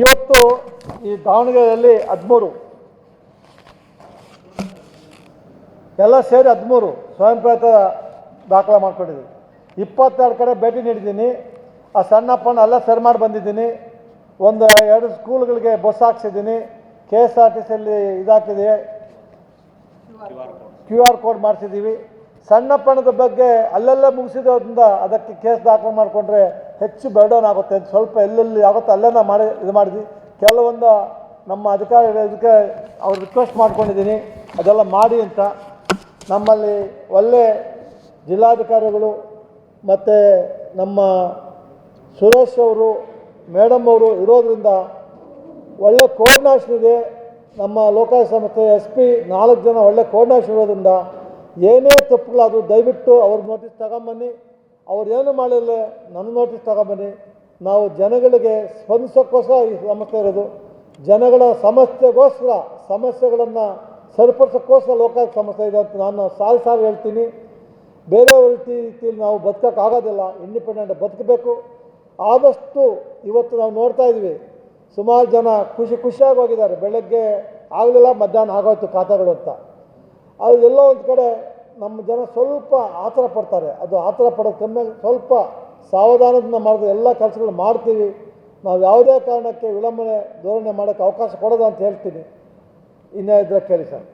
ಇವತ್ತು ಈ ದಾವಣಗೆರೆಯಲ್ಲಿ ಹದಿಮೂರು. ಎಲ್ಲ ಸೇರಿ ಹದಿಮೂರು ಸ್ವಯಂ ಪ್ರೇರಿತ ದಾಖಲೆ ಮಾಡ್ಕೊಂಡಿದ್ದೀವಿ ಇಪ್ಪತ್ತೆರಡು ಕಡೆ ಭೇಟಿ ನೀಡಿದ್ದೀನಿ. ಆ ಸಣ್ಣಪ್ಪನ ಎಲ್ಲ ಸರಿ ಮಾಡಿ ಬಂದಿದ್ದೀನಿ. ಒಂದು ಎರಡು ಸ್ಕೂಲ್ಗಳಿಗೆ ಬಸ್ ಹಾಕ್ಸಿದ್ದೀನಿ. ಕೆ ಎಸ್ ಆರ್ ಟಿ ಸಿಯಲ್ಲಿ ಇದಾಕಿದೆ ಕ್ಯೂ ಆರ್ ಕೋಡ್ ಮಾಡಿಸಿದ್ದೀವಿ. ಸಣ್ಣ ಪಣದ ಬಗ್ಗೆ ಅಲ್ಲೆಲ್ಲ ಮುಗಿಸಿದ್ರಿಂದ ಅದಕ್ಕೆ ಕೇಸ್ ದಾಖಲು ಮಾಡಿಕೊಂಡ್ರೆ ಹೆಚ್ಚು ಬರ್ಡನ್ ಆಗುತ್ತೆ ಅಂತ ಸ್ವಲ್ಪ ಎಲ್ಲೆಲ್ಲಿ ಆಗುತ್ತೆ ಅಲ್ಲೇ ನಾವು ಮಾಡಿ ಇದು ಮಾಡಿದ್ವಿ. ಕೆಲವೊಂದು ನಮ್ಮ ಅಧಿಕಾರಿ ಇದಕ್ಕೆ ಅವ್ರು ರಿಕ್ವೆಸ್ಟ್ ಮಾಡ್ಕೊಂಡಿದ್ದೀನಿ. ಅದೆಲ್ಲ ಮಾಡಿ ಅಂತ. ನಮ್ಮಲ್ಲಿ ಒಳ್ಳೆ ಜಿಲ್ಲಾಧಿಕಾರಿಗಳು ಮತ್ತು ನಮ್ಮ ಸುರೇಶ್ ಅವರು, ಮೇಡಮ್ ಅವರು ಇರೋದ್ರಿಂದ ಒಳ್ಳೆ ಕೋರ್ಡಿನೇಷನ್ ಇದೆ. ನಮ್ಮ ಲೋಕಾಯುಕ್ತ ಸಂಸ್ಥೆ ಎಸ್ ಪಿ ನಾಲ್ಕು ಜನ ಒಳ್ಳೆ ಕೋರ್ಡಿನೇಷನ್ ಇರೋದ್ರಿಂದ ಏನೇ ತಪ್ಪುಗಳಾದರೂ ದಯವಿಟ್ಟು ಅವ್ರ ನೋಟಿಸ್ ತಗೊಂಬನ್ನಿ. ಅವ್ರು ಏನು ಮಾಡಿಲ್ಲ ನನ್ನ ನೋಟಿಸ್ ತಗೊಂಬನ್ನಿ. ನಾವು ಜನಗಳಿಗೆ ಸ್ಪಂದಿಸೋಕ್ಕೋಸ್ಕರ ಈ ಸಮಸ್ಯೆ ಇರೋದು. ಜನಗಳ ಸಮಸ್ಯೆಗೋಸ್ಕರ, ಸಮಸ್ಯೆಗಳನ್ನು ಸರಿಪಡಿಸೋಕ್ಕೋಸ್ಕರ ಲೋಕಾಯುಕ್ತ ಸಮಸ್ಯೆ ಇದೆ ಅಂತ ನಾನು ಸಾಲು ಸಾಲು ಹೇಳ್ತೀನಿ. ಬೇರೆ ರೀತಿ ರೀತಿಯಲ್ಲಿ ನಾವು ಬದುಕೋಕ್ಕಾಗೋದಿಲ್ಲ. ಇಂಡಿಪೆಂಡೆಂಟ್ ಬದುಕಬೇಕು. ಆದಷ್ಟು ಇವತ್ತು ನಾವು ನೋಡ್ತಾ ಇದ್ವಿ ಸುಮಾರು ಜನ ಖುಷಿ ಖುಷಿಯಾಗಿ ಹೋಗಿದ್ದಾರೆ. ಬೆಳಗ್ಗೆ ಆಗಲಿಲ್ಲ, ಮಧ್ಯಾಹ್ನ ಆಗೋಯ್ತು ಖಾತೆಗಳು ಅಂತ. ಅದು ಎಲ್ಲೋ ಒಂದು ಕಡೆ ನಮ್ಮ ಜನ ಸ್ವಲ್ಪ ಆತರ ಪಡ್ತಾರೆ. ಅದು ಆತರ ಪಡೋದು ಕಮ್ಮಿ ಸ್ವಲ್ಪ ಸಾವಧಾನದಿಂದ ಮಾಡಿದ್ರೆ ಎಲ್ಲ ಕೆಲಸಗಳು ಮಾಡ್ತೀವಿ. ನಾವು ಯಾವುದೇ ಕಾರಣಕ್ಕೆ ವಿಳಂಬನೆ, ಧೋರಣೆ ಮಾಡೋಕ್ಕೆ ಅವಕಾಶ ಕೊಡೋದು ಅಂತ ಹೇಳ್ತೀನಿ. ಇನ್ನೇ ಇದ್ರೆ ಕೇಳಿ ಸರ್.